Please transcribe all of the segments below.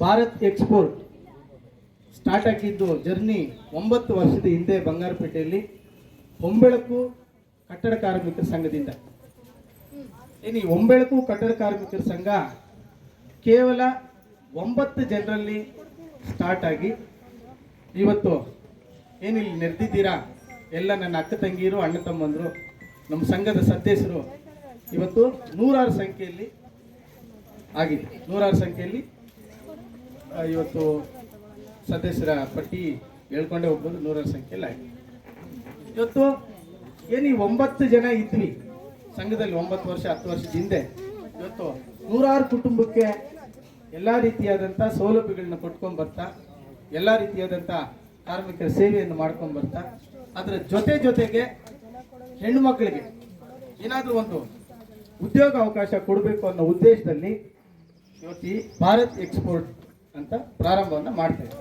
Bharat export start ಆಗಿದ್ದು journey ಒಂಬತ್ತು ವರ್ಷದ ಹಿಂದೆ ಬಂಗಾರಪೇಟೆಯಲ್ಲಿ ಹೊಂಬೆಳಕು ಕಟ್ಟಡ ಕಾರ್ಮಿಕರ ಸಂಘದಿಂದ. ಈ ಒಂಬೆಳಕು ಕಟ್ಟಡ ಕಾರ್ಮಿಕರ ಸಂಘ ಕೇವಲ ಒಂಬತ್ತು ಜನರಲ್ಲಿ ಸ್ಟಾರ್ಟ್ ಆಗಿ ಇವತ್ತು ಏನಿಲ್ಲಿ ನೆರೆದಿದ್ದೀರಾ ಎಲ್ಲ ನನ್ನ ಅಕ್ಕ ತಂಗಿಯರು, ಅಣ್ಣ ತಮ್ಮಂದರು, ನಮ್ಮ ಸಂಘದ ಸದಸ್ಯರು ಇವತ್ತು ನೂರಾರು ಸಂಖ್ಯೆಯಲ್ಲಿ ಆಗಿದೆ. ನೂರಾರು ಸಂಖ್ಯೆಯಲ್ಲಿ ಇವತ್ತು ಸದಸ್ಯರ ಪಟ್ಟಿ ಹೇಳ್ಕೊಂಡೇ ಹೋಗ್ಬೋದು, ನೂರಾರು ಸಂಖ್ಯೆಯಲ್ಲಿ ಆಗಿದೆ. ಇವತ್ತು ಏನು ಈ ಒಂಬತ್ತು ಜನ ಇದ್ವಿ? ಸಂಘದಲ್ಲಿ ಒಂಬತ್ತು ವರ್ಷ, ಹತ್ತು ವರ್ಷದ ಹಿಂದೆ ಇವತ್ತು ನೂರಾರು ಕುಟುಂಬಕ್ಕೆ ಎಲ್ಲ ರೀತಿಯಾದಂಥ ಸೌಲಭ್ಯಗಳನ್ನ ಕೊಟ್ಕೊಂಡು ಬರ್ತಾ, ಎಲ್ಲ ರೀತಿಯಾದಂಥ ಕಾರ್ಮಿಕರ ಸೇವೆಯನ್ನು ಮಾಡ್ಕೊಂಡು ಬರ್ತಾ ಅದರ ಜೊತೆ ಜೊತೆಗೆ ಹೆಣ್ಣು ಮಕ್ಕಳಿಗೆ ಏನಾದರೂ ಒಂದು ಉದ್ಯೋಗ ಅವಕಾಶ ಕೊಡಬೇಕು ಅನ್ನೋ ಉದ್ದೇಶದಲ್ಲಿ ಇವತ್ತು ಭಾರತ್ ಎಕ್ಸ್ಪೋರ್ಟ್ ಅಂತ ಪ್ರಾರಂಭವನ್ನು ಮಾಡ್ತೇವೆ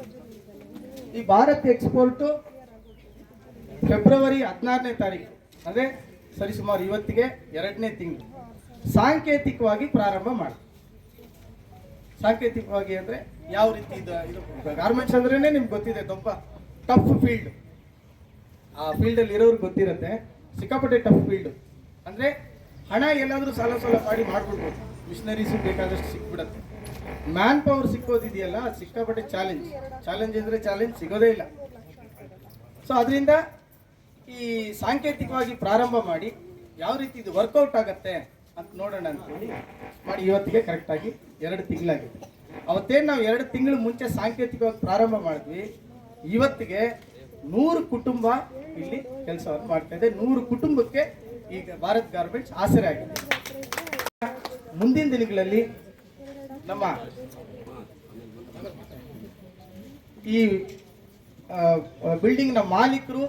ಈ ಭಾರತ್ ಎಕ್ಸ್ಪೋರ್ಟು ಫೆಬ್ರವರಿ ಹದಿನಾರನೇ ತಾರೀಕು ಅಂದರೆ ಸರಿಸುಮಾರು ಇವತ್ತಿಗೆ ಎರಡನೇ ತಿಂಗಳು, ಸಾಂಕೇತಿಕವಾಗಿ ಪ್ರಾರಂಭ ಮಾಡಿ ಸಾಂಕೇತಿಕವಾಗಿ ಅಂದರೆ ಯಾವ ರೀತಿ ಇದು ಗಾರ್ಮೆಂಟ್ಸ್ ಅಂದ್ರೇ ನಿಮ್ಗೆ ಗೊತ್ತಿದೆ, ತುಂಬ ಟಫ್ ಫೀಲ್ಡ್ ಆ ಫೀಲ್ಡಲ್ಲಿ ಇರೋರು ಗೊತ್ತಿರುತ್ತೆ. ಸಿಕ್ಕಾಪಟ್ಟೆ ಟಫ್ ಫೀಲ್ಡ್ ಅಂದರೆ ಹಣ ಎಲ್ಲಾದರೂ ಸಾಲ ಸಾಲ ಮಾಡಿ ಮಾಡ್ಬಿಡ್ಬೋದು ಮಿಷನರೀಸು ಬೇಕಾದಷ್ಟು ಸಿಕ್ಬಿಡತ್ತೆ. ಮ್ಯಾನ್ ಪವರ್ ಸಿಕ್ಕೋದಿದೆಯಲ್ಲ, ಅದು ಸಿಕ್ಕಾಪಟ್ಟೆ ಚಾಲೆಂಜ್ ಚಾಲೆಂಜ್ ಅಂದರೆ ಚಾಲೆಂಜ್ ಸಿಗೋದೇ ಇಲ್ಲ. ಸೊ ಅದರಿಂದ ಈ ಸಾಂಕೇತಿಕವಾಗಿ ಪ್ರಾರಂಭ ಮಾಡಿ ಯಾವ ರೀತಿ ಇದು ವರ್ಕೌಟ್ ಆಗುತ್ತೆ ಅಂತ ನೋಡೋಣ ಅಂತೇಳಿ ಮಾಡಿ ಇವತ್ತಿಗೆ ಕರೆಕ್ಟಾಗಿ ಎರಡು ತಿಂಗಳಾಗಿದೆ. ಅವತ್ತೇನು ನಾವು ಎರಡು ತಿಂಗಳು ಮುಂಚೆ ಸಾಂಕೇತಿಕವಾಗಿ ಪ್ರಾರಂಭ ಮಾಡಿದ್ವಿ, ಇವತ್ತಿಗೆ ನೂರು ಕುಟುಂಬ ಇಲ್ಲಿ ಕೆಲಸ ಮಾಡ್ತಾ ಇದೆ. ನೂರು ಕುಟುಂಬಕ್ಕೆ ಈಗ ಭಾರತ್ ಗಾರ್ಮೆಂಟ್ಸ್ ಆಸರೆ ಆಗಿದೆ. ಮುಂದಿನ ದಿನಗಳಲ್ಲಿ ನಮ್ಮ ಈ ಬಿಲ್ಡಿಂಗ್ನ ಮಾಲೀಕರು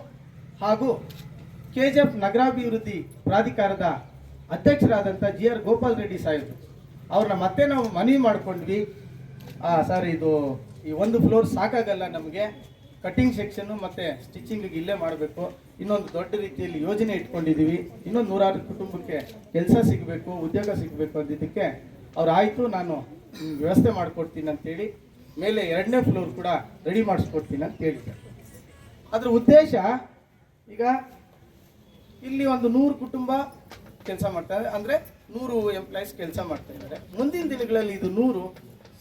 ಹಾಗೂ ಕೆ ಜಿ ಎಫ್ ನಗರಾಭಿವೃದ್ಧಿ ಪ್ರಾಧಿಕಾರದ ಅಧ್ಯಕ್ಷರಾದಂಥ ಜಿ ಆರ್ ಗೋಪಾಲ್ ರೆಡ್ಡಿ ಸಾಹೇಬ್, ಅವ್ರನ್ನ ಮತ್ತೆ ನಾವು ಮನವಿ ಮಾಡ್ಕೊಂಡ್ವಿ. ಸರ್, ಇದು ಈ ಒಂದು ಫ್ಲೋರ್ ಸಾಕಾಗಲ್ಲ ನಮಗೆ. ಕಟಿಂಗ್ ಸೆಕ್ಷನ್ನು ಮತ್ತು ಸ್ಟಿಚಿಂಗಿಗೆ ಇಲ್ಲೇ ಮಾಡಬೇಕು. ಇನ್ನೊಂದು ದೊಡ್ಡ ರೀತಿಯಲ್ಲಿ ಯೋಜನೆ ಇಟ್ಕೊಂಡಿದ್ದೀವಿ ಇನ್ನೊಂದು ನೂರಾರು ಕುಟುಂಬಕ್ಕೆ ಕೆಲಸ ಸಿಗಬೇಕು, ಉದ್ಯೋಗ ಸಿಗಬೇಕು ಅಂದಿದ್ದಕ್ಕೆ ಅವ್ರು ಆಯಿತು, ನಾನು ವ್ಯವಸ್ಥೆ ಮಾಡಿಕೊಡ್ತೀನಿ ಅಂತೇಳಿ ಮೇಲೆ ಎರಡನೇ ಫ್ಲೋರ್ ಕೂಡ ರೆಡಿ ಮಾಡಿಸ್ಕೊಡ್ತೀನಿ ಅಂತ ಹೇಳಿದ್ದಾರೆ ಅದ್ರ ಉದ್ದೇಶ ಈಗ ಇಲ್ಲಿ ಒಂದು ನೂರು ಕುಟುಂಬ ಕೆಲಸ ಮಾಡ್ತಾರೆ ಅಂದರೆ ನೂರು ಎಂಪ್ಲಾಯೀಸ್ ಕೆಲಸ ಮಾಡ್ತಾ ಇದ್ದಾರೆ. ಮುಂದಿನ ದಿನಗಳಲ್ಲಿ ಇದು ನೂರು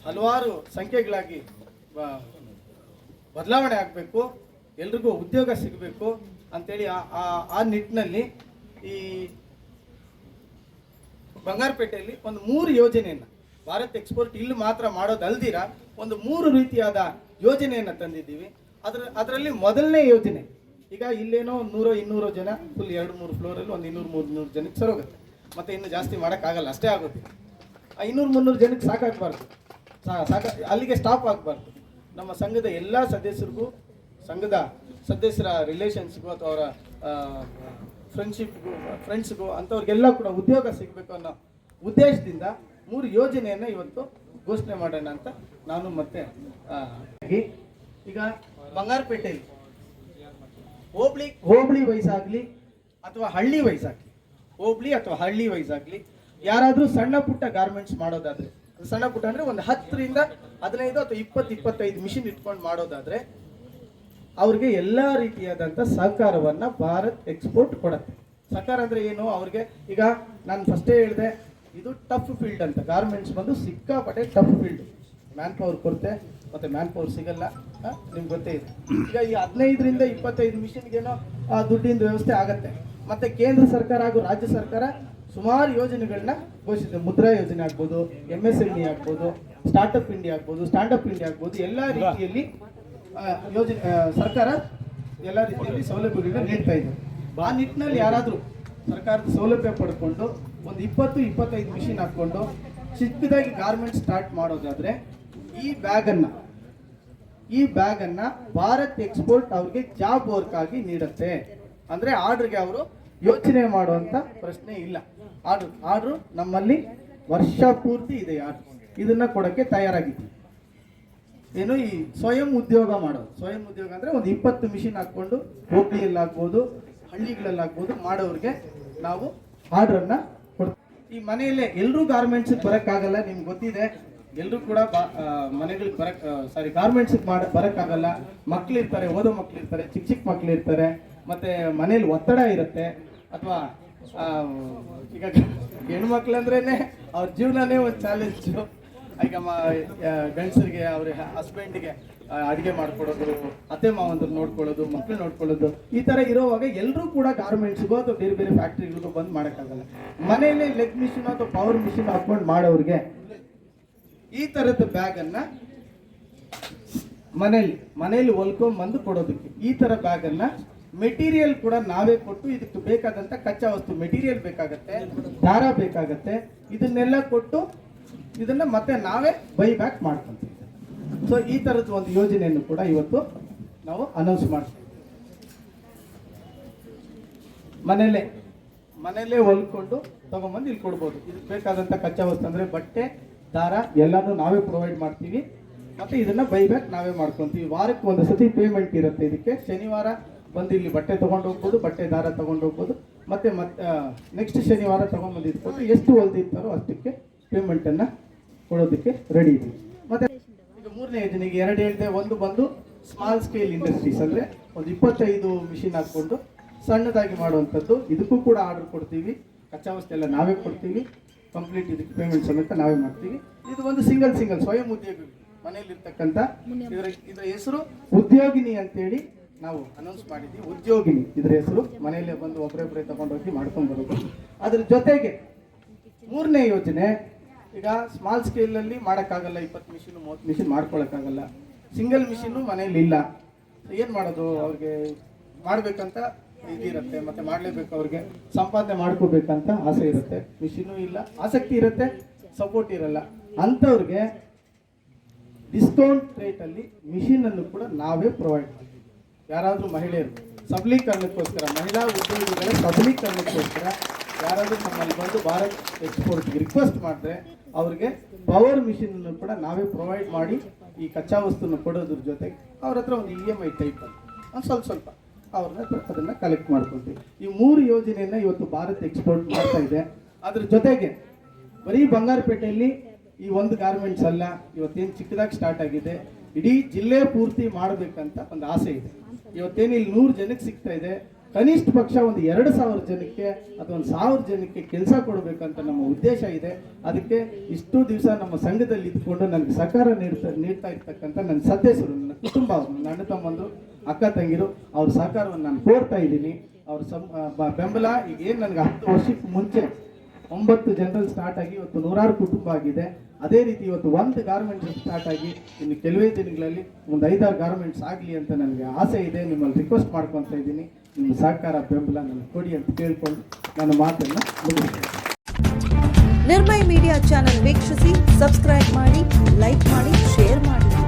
ಹಲವಾರು ಸಂಖ್ಯೆಗಳಾಗಿ ಬದಲಾವಣೆ ಆಗಬೇಕು, ಎಲ್ರಿಗೂ ಉದ್ಯೋಗ ಸಿಗಬೇಕು ಆ- ಆ ನಿಟ್ಟಿನಲ್ಲಿ ಈ ಬಂಗಾರಪೇಟೆಯಲ್ಲಿ ಒಂದು ಮೂರು ಯೋಜನೆಯನ್ನು, ಭಾರತ್ ಎಕ್ಸ್ಪೋರ್ಟ್ ಇಲ್ಲಿ ಮಾತ್ರ ಮಾಡೋದಲ್ದಿರ ಒಂದು ಮೂರು ರೀತಿಯಾದ ಯೋಜನೆಯನ್ನು ತಂದಿದ್ದೀವಿ. ಅದರ ಅದರಲ್ಲಿ ಮೊದಲನೇ ಯೋಜನೆ, ಈಗ ಇಲ್ಲೇನೋ ಒಂದು ನೂರೋ ಇನ್ನೂರು ಜನ ಫುಲ್ ಎರಡು ಮೂರು ಫ್ಲೋರಲ್ಲಿ ಒಂದು ಇನ್ನೂರು ಮೂರು ನೂರು ಜನಕ್ಕೆ ಸರೋಗುತ್ತೆ. ಮತ್ತೆ ಇನ್ನು ಜಾಸ್ತಿ ಮಾಡೋಕ್ಕಾಗಲ್ಲ, ಅಷ್ಟೇ ಆಗುತ್ತೆ. ಆ ಇನ್ನೂರು ಮುನ್ನೂರು ಜನಕ್ಕೆ ಸಾಕಾಗಬಾರ್ದು. ಸಾಕ ಅಲ್ಲಿಗೆ ಸ್ಟಾಪ್ ಆಗಬಾರ್ದು. ನಮ್ಮ ಸಂಘದ ಎಲ್ಲ ಸದಸ್ಯರಿಗೂ, ಸಂಘದ ಸದಸ್ಯರ ರಿಲೇಷನ್ಸ್ಗೂ ಅಥವಾ ಅವರ ಫ್ರೆಂಡ್ಶಿಪ್ಗೂ ಫ್ರೆಂಡ್ಸ್ಗೂ ಅಂಥವ್ರಿಗೆಲ್ಲ ಕೂಡ ಉದ್ಯೋಗ ಸಿಗಬೇಕು ಅನ್ನೋ ಉದ್ದೇಶದಿಂದ ಮೂರು ಯೋಜನೆಯನ್ನು ಇವತ್ತು ಘೋಷಣೆ ಮಾಡೋಣ ಅಂತ ನಾನು ಮತ್ತೆ ಈಗ ಬಂಗಾರಪೇಟೆಯಲ್ಲಿ ಹೋಬಳಿ ಹೋಬಳಿ ವಯಸ್ಸಾಗಲಿ ಅಥವಾ ಹಳ್ಳಿ ವಯಸ್ಸಾಗಲಿ, ಹೋಬಳಿ ಅಥವಾ ಹಳ್ಳಿ ವಯಸ್ಸಾಗಲಿ ಯಾರಾದರೂ ಸಣ್ಣ ಪುಟ್ಟ ಗಾರ್ಮೆಂಟ್ಸ್ ಮಾಡೋದಾದ್ರೆ ಸಣ್ಣ ಪುಟ್ಟ ಅಂದರೆ ಒಂದು ಹತ್ತರಿಂದ ಹದಿನೈದು ಅಥವಾ ಇಪ್ಪತ್ತು, ಇಪ್ಪತ್ತೈದು ಮಿಷಿನ್ ಇಟ್ಕೊಂಡು ಮಾಡೋದಾದ್ರೆ ಅವ್ರಿಗೆ ಎಲ್ಲ ರೀತಿಯಾದಂಥ ಸಹಕಾರವನ್ನು ಭಾರತ್ ಎಕ್ಸ್ಪೋರ್ಟ್ ಕೊಡುತ್ತೆ. ಸಹಕಾರ ಅಂದರೆ ಏನು? ಅವ್ರಿಗೆ ಈಗ ನಾನು ಫಸ್ಟೇ ಹೇಳಿದೆ, ಇದು ಟಫ್ ಫೀಲ್ಡ್ ಅಂತ. ಗಾರ್ಮೆಂಟ್ಸ್ ಬಂದು ಸಿಕ್ಕಾಪಟ್ಟೆ ಟಫ್ ಫೀಲ್ಡ್ ಮ್ಯಾನ್ ಪವರ್ ಕೊರತೆ ಮತ್ತು ಮ್ಯಾನ್ ಪವರ್ ಸಿಗಲ್ಲ ನಿಮ್ಗೆ ಗೊತ್ತೇ ಇದೆ. ಈಗ ಈ ಹದಿನೈದರಿಂದ ಇಪ್ಪತ್ತೈದು ಮಿಷಿನ್ಗೇನೋ ದುಡ್ಡಿನ ವ್ಯವಸ್ಥೆ ಆಗತ್ತೆ. ಮತ್ತು ಕೇಂದ್ರ ಸರ್ಕಾರ ಹಾಗೂ ರಾಜ್ಯ ಸರ್ಕಾರ ಸುಮಾರು ಯೋಜನೆಗಳನ್ನ ಘೋಷಿಸಿದೆ. ಮುದ್ರಾ ಯೋಜನೆ ಆಗ್ಬೋದು ಎಂ ಎಸ್ ಎಂ ಇ ಆಗ್ಬೋದು ಸ್ಟಾರ್ಟ್ಅಪ್ ಇಂಡಿಯಾ ಆಗ್ಬೋದು ಸ್ಟ್ಯಾಂಡಪ್ ಇಂಡಿಯಾ ಆಗ್ಬೋದು ಎಲ್ಲ ರೀತಿಯಲ್ಲಿ ಯೋಜನೆ ಸರ್ಕಾರ ಎಲ್ಲ ರೀತಿಯಲ್ಲಿ ಸೌಲಭ್ಯಗಳನ್ನ ನೀಡ್ತಾ ಇದೆ. ಆ ನಿಟ್ಟಿನಲ್ಲಿ ಯಾರಾದರೂ ಸರ್ಕಾರದ ಸೌಲಭ್ಯ ಪಡ್ಕೊಂಡು ಒಂದು ಇಪ್ಪತ್ತು ಇಪ್ಪತ್ತೈದು ಮಿಷಿನ್ ಹಾಕ್ಕೊಂಡು ಚಿಕ್ಕದಾಗಿ ಗಾರ್ಮೆಂಟ್ ಸ್ಟಾರ್ಟ್ ಮಾಡೋದಾದ್ರೆ ಈ ಬ್ಯಾಗನ್ನು ಈ ಬ್ಯಾಗನ್ನು ಭಾರತ್ ಎಕ್ಸ್ಪೋರ್ಟ್ ಅವ್ರಿಗೆ ಜಾಬ್ ವರ್ಕ್ ಆಗಿ ನೀಡುತ್ತೆ. ಅಂದರೆ ಆರ್ಡ್ರಿಗೆ ಅವರು ಯೋಚನೆ ಮಾಡುವಂಥ ಪ್ರಶ್ನೆ ಇಲ್ಲ. ಆರ್ಡರ್ ಆರ್ಡ್ರು ನಮ್ಮಲ್ಲಿ ವರ್ಷ ಪೂರ್ತಿ ಇದೆ ಯಾರು? ಇದನ್ನ ಕೊಡೋಕ್ಕೆ ತಯಾರಾಗಿದ್ದೀವಿ. ಏನು ಈ ಸ್ವಯಂ ಉದ್ಯೋಗ ಮಾಡೋದು. ಸ್ವಯಂ ಉದ್ಯೋಗ ಅಂದರೆ ಒಂದು ಇಪ್ಪತ್ತು ಮಿಷಿನ್ ಹಾಕ್ಕೊಂಡು ಹೋಬಳಿಯಲ್ಲಿ ಆಗ್ಬೋದು ಹಳ್ಳಿಗಳಲ್ಲಾಗ್ಬೋದು ಮಾಡೋರಿಗೆ ನಾವು ಆರ್ಡ್ರನ್ನು ಕೊಡ್ತೀವಿ. ಈ ಮನೆಯಲ್ಲೇ ಎಲ್ಲರೂ ಗಾರ್ಮೆಂಟ್ಸ್ ಬರೋಕ್ಕಾಗಲ್ಲ ನಿಮ್ಗೆ ಗೊತ್ತಿದೆ. ಎಲ್ಲರೂ ಕೂಡ ಬಾ- ಮನೆಗಳಿಗೆ ಬರಕ್ ಸಾರಿ ಗಾರ್ಮೆಂಟ್ಸ್ ಮಾಡ, ಬರೋಕ್ಕಾಗಲ್ಲ. ಮಕ್ಳಿರ್ತಾರೆ, ಓದೋ ಮಕ್ಳಿರ್ತಾರೆ, ಚಿಕ್ಕ ಚಿಕ್ಕ ಮಕ್ಳಿರ್ತಾರೆ. ಮತ್ತೆ ಮನೇಲಿ ಒತ್ತಡ ಇರುತ್ತೆ. ಅಥವಾ ಈಗ ಹೆಣ್ಮಕ್ಳು ಅಂದ್ರೇನೆ ಅವ್ರ ಜೀವನನೇ ಒಂದು ಚಾಲೆಂಜು ಈಗ ಮ ಗಂಡಸರಿಗೆ, ಅವ್ರ ಹಸ್ಬೆಂಡ್ಗೆ ಅಡುಗೆ ಮಾಡ್ಕೊಡೋದು, ಅತ್ತೆ ಮಾವಂದ್ರು ನೋಡ್ಕೊಳ್ಳೋದು ಮಕ್ಕಳು ನೋಡ್ಕೊಳ್ಳೋದು, ಈ ತರ ಇರೋವಾಗ ಎಲ್ಲರೂ ಕೂಡ ಗಾರ್ಮೆಂಟ್ಸ್ಗೋ ಅಥವಾ ಬೇರೆ ಬೇರೆ ಫ್ಯಾಕ್ಟ್ರಿಗಳಿಗೂ ಬಂದ್ ಮಾಡೋಕ್ಕಾಗಲ್ಲ. ಮನೆಯಲ್ಲೇ ಲೆಗ್ ಮಿಷಿನ್ ಅಥವಾ ಪವರ್ ಮಿಷಿನ್ ಹಾಕೊಂಡು ಮಾಡೋರಿಗೆ ಈ ತರದ ಬ್ಯಾಗ್ ಅನ್ನ ಮನೇಲಿ ಮನೇಲಿ ಹೊಲ್ಕೊಂಡ್ ಬಂದು ಕೊಡೋದಕ್ಕೆ ಈ ತರ ಬ್ಯಾಗ್ ಅನ್ನ ಮೆಟೀರಿಯಲ್ ಕೂಡ ನಾವೇ ಕೊಟ್ಟು ಇದಕ್ಕೆ ಬೇಕಾದಂತ ಕಚ್ಚಾ ವಸ್ತು ಮೆಟೀರಿಯಲ್ ಬೇಕಾಗತ್ತೆ, ದಾರ ಬೇಕಾಗತ್ತೆ, ಇದನ್ನೆಲ್ಲ ಕೊಟ್ಟು ಇದನ್ನ ಮತ್ತೆ ನಾವೇ ಬೈ ಬ್ಯಾಕ್ ಮಾಡ್ಕೊಂತೀವಿ ಸೊ ಈ ತರದ ಒಂದು ಯೋಜನೆಯನ್ನು ಕೂಡ ಇವತ್ತು ನಾವು ಅನೌನ್ಸ್ ಮಾಡ್ತೀವಿ ಮನೇಲೆ ಮನೇಲೆ ಹೊಲ್ಕೊಂಡು ತಗೊಂಬಂದು ಇಲ್ಲಿ ಕೊಡ್ಬೋದು. ಇದಕ್ಕೆ ಬೇಕಾದಂತ ಕಚ್ಚಾ ವಸ್ತು ಅಂದ್ರೆ ಬಟ್ಟೆ, ದಾರ ಎಲ್ಲಾನು ನಾವೇ ಪ್ರೊವೈಡ್ ಮಾಡ್ತೀವಿ. ಮತ್ತೆ ಇದನ್ನ ಬೈ ಬ್ಯಾಕ್ ನಾವೇ ಮಾಡ್ಕೊಂತೀವಿ. ವಾರಕ್ಕೆ ಒಂದು ಸತಿ ಪೇಮೆಂಟ್ ಇರುತ್ತೆ ಇದಕ್ಕೆ. ಶನಿವಾರ ಬಂದು ಇಲ್ಲಿ ಬಟ್ಟೆ ತಗೊಂಡು ಹೋಗ್ಬೋದು ಬಟ್ಟೆ ದಾರ ತಗೊಂಡು ಹೋಗ್ಬೋದು ಮತ್ತೆ ಮತ್ತೆ ನೆಕ್ಸ್ಟ್ ಶನಿವಾರ ತಗೊಂಡ್ಬಂದು ಇಟ್ಕೊಂಡು ಎಷ್ಟು ಹೊಲ್ದಿರ್ತಾರೋ ಅಷ್ಟಕ್ಕೆ ಪೇಮೆಂಟ್ ಅನ್ನ ಕೊಡೋದಕ್ಕೆ ರೆಡಿ ಇದೆ. ಮತ್ತೆ ಈಗ ಮೂರನೇ ಯೋಜನೆಗೆ ಎರಡು ಹೇಳಿದೆ ಒಂದು ಬಂದು ಸ್ಮಾಲ್ ಸ್ಕೇಲ್ ಇಂಡಸ್ಟ್ರೀಸ್ ಅಂದ್ರೆ ಒಂದು ಇಪ್ಪತ್ತೈದು ಮಿಷಿನ್ ಹಾಕ್ಕೊಂಡು ಸಣ್ಣದಾಗಿ ಮಾಡುವಂಥದ್ದು. ಇದಕ್ಕೂ ಕೂಡ ಆರ್ಡರ್ ಕೊಡ್ತೀವಿ. ಕಚ್ಚಾ ವಸ್ತು ಎಲ್ಲ ನಾವೇ ಕೊಡ್ತೀವಿ. ಕಂಪ್ಲೀಟ್ ಇದಕ್ಕೆ ಪೇಮೆಂಟ್ ಸಮೇತ ನಾವೇ ಮಾಡ್ತೀವಿ. ಇದು ಒಂದು ಸಿಂಗಲ್ ಸಿಂಗಲ್ ಸ್ವಯಂ ಉದ್ಯೋಗಿ ಮನೆಯಲ್ಲಿರ್ತಕ್ಕಂಥ ಇದರ ಇದರ ಹೆಸರು ಉದ್ಯೋಗಿನಿ ಅಂತೇಳಿ ನಾವು ಅನೌನ್ಸ್ ಮಾಡಿದ್ವಿ. ಉದ್ಯೋಗಿನಿ ಇದರ ಹೆಸರು. ಮನೆಯಲ್ಲೇ ಬಂದು ಒಬ್ಬರೊಬ್ಬರೇ ತಗೊಂಡೋಗಿ ಮಾಡ್ಕೊಂಡು ಬರೋದು. ಅದ್ರ ಜೊತೆಗೆ ಮೂರನೇ ಯೋಜನೆ, ಈಗ ಸ್ಮಾಲ್ ಸ್ಕೇಲಲ್ಲಿ ಮಾಡೋಕ್ಕಾಗಲ್ಲ, ಇಪ್ಪತ್ತು ಮಿಷಿನ್ ಮೂವತ್ತು ಮಿಷಿನ್ ಮಾಡ್ಕೊಳಕ್ಕಾಗಲ್ಲ. ಸಿಂಗಲ್ ಮಿಷಿನ್ನು ಮನೇಲಿ ಇಲ್ಲ. ಏನು ಮಾಡೋದು? ಅವ್ರಿಗೆ ಮಾಡಬೇಕಂತ ಇದಿರುತ್ತೆ ಮತ್ತೆ ಮಾಡಲೇಬೇಕು ಅವ್ರಿಗೆ. ಸಂಪಾದನೆ ಮಾಡ್ಕೋಬೇಕಂತ ಆಸೆ ಇರುತ್ತೆ. ಮಿಷಿನೂ ಇಲ್ಲ. ಆಸಕ್ತಿ ಇರುತ್ತೆ. ಸಪೋರ್ಟ್ ಇರಲ್ಲ. ಅಂಥವ್ರಿಗೆ ಡಿಸ್ಕೌಂಟ್ ರೇಟಲ್ಲಿ ಮಿಷಿನನ್ನು ಕೂಡ ನಾವೇ ಪ್ರೊವೈಡ್ ಮಾಡ್ತೀವಿ. ಯಾರಾದರೂ ಮಹಿಳೆಯರು, ಸಬಲೀಕರಣಕ್ಕೋಸ್ಕರ, ಮಹಿಳಾ ಉದ್ಯೋಗಿಗಳ ಸಬಲೀಕರಣಕ್ಕೋಸ್ಕರ ಯಾರಾದರೂ ನಮ್ಮಲ್ಲಿ ಬಂದು ಭಾರತ್ ಎಕ್ಸ್ಪೋರ್ಟ್ಗೆ ರಿಕ್ವೆಸ್ಟ್ ಮಾಡಿದ್ರೆ ಅವ್ರಿಗೆ ಪವರ್ ಮಿಷಿನ್ ಅನ್ನು ಕೂಡ ನಾವೇ ಪ್ರೊವೈಡ್ ಮಾಡಿ ಈ ಕಚ್ಚಾ ವಸ್ತುವನ್ನು ಕೊಡೋದ್ರ ಜೊತೆಗೆ ಅವ್ರ ಹತ್ರ ಒಂದು ಇ ಎಂ ಐ ಟೈಪ್ ಒಂದು ಸ್ವಲ್ಪ ಸ್ವಲ್ಪ ಅವ್ರನ್ನ ಅದನ್ನು ಕಲೆಕ್ಟ್ ಮಾಡ್ಕೊತೀವಿ ಈ ಮೂರು ಯೋಜನೆಯನ್ನ ಇವತ್ತು ಭಾರತ್ ಎಕ್ಸ್ಪೋರ್ಟ್ ಮಾಡ್ತಾ ಇದೆ. ಅದ್ರ ಜೊತೆಗೆ ಬರೀ ಬಂಗಾರಪೇಟೆಯಲ್ಲಿ ಈ ಒಂದು ಗಾರ್ಮೆಂಟ್ಸ್ ಅಲ್ಲ, ಇವತ್ತೇನು ಚಿಕ್ಕದಾಗಿ ಸ್ಟಾರ್ಟ್ ಆಗಿದೆ. ಇಡೀ ಜಿಲ್ಲೆ ಪೂರ್ತಿ ಮಾಡಬೇಕಂತ ಒಂದು ಆಸೆ ಇದೆ. ಇವತ್ತೇನು ಇಲ್ಲಿ ನೂರು ಜನಕ್ಕೆ ಸಿಗ್ತಾ ಇದೆ. ಕನಿಷ್ಠ ಪಕ್ಷ ಒಂದು ಎರಡು ಸಾವಿರ ಜನಕ್ಕೆ ಅಥವಾ ಒಂದು ಸಾವಿರ ಜನಕ್ಕೆ ಕೆಲಸ ಕೊಡಬೇಕಂತ ನಮ್ಮ ಉದ್ದೇಶ ಇದೆ. ಅದಕ್ಕೆ ಇಷ್ಟು ದಿವಸ ನಮ್ಮ ಸಂಘದಲ್ಲಿ ಇದ್ಕೊಂಡು ನನಗೆ ಸಹಕಾರ ನೀಡ್ತಾ ನೀಡ್ತಾ ಇರ್ತಕ್ಕಂಥ ನನ್ನ ಸದಸ್ಯರು, ನನ್ನ ಕುಟುಂಬ ನನ್ನ ಅಣ್ಣ ತಮ್ಮಂದರು, ಅಕ್ಕ ತಂಗಿರು, ಅವ್ರ ಸಹಕಾರವನ್ನು ನಾನು ಕೋರ್ತಾ ಇದ್ದೀನಿ. ಅವ್ರ ಸಂ ಬೆಂಬಲ. ಈಗ ಏನು ನನಗೆ ಹತ್ತು ವರ್ಷಕ್ಕೆ ಮುಂಚೆ ಒಂಬತ್ತು ಜನರಲ್ ಸ್ಟಾರ್ಟ್ ಆಗಿ ಇವತ್ತು ನೂರಾರು ಕುಟುಂಬ ಆಗಿದೆ. ಅದೇ ರೀತಿ ಇವತ್ತು ಒಂದು ಗಾರ್ಮೆಂಟ್ಸ್ ಸ್ಟಾರ್ಟ್ ಆಗಿ ಇನ್ನು ಕೆಲವೇ ದಿನಗಳಲ್ಲಿ ಒಂದು ಐದಾರು ಗಾರ್ಮೆಂಟ್ಸ್ ಆಗಲಿ ಅಂತ ನನಗೆ ಆಸೆ ಇದೆ. ನಿಮ್ಮಲ್ಲಿ ರಿಕ್ವೆಸ್ಟ್ ಮಾಡ್ಕೊತಾ ಇದ್ದೀನಿ. ನಿಮ್ಮ ಸಹಕಾರ, ಬೆಂಬಲ ನನಗೆ ಕೊಡಿ ಅಂತ ಕೇಳ್ಕೊಂಡು ನನ್ನ ಮಾತನ್ನು ಮುಗಿಸ್ತೇನೆ. ನಿರ್ಮಯ ಮೀಡಿಯಾ ಚಾನೆಲ್ ವೀಕ್ಷಿಸಿ ಸಬ್ಸ್ಕ್ರೈಬ್ ಮಾಡಿ ಲೈಕ್ ಮಾಡಿ ಶೇರ್ ಮಾಡಿ.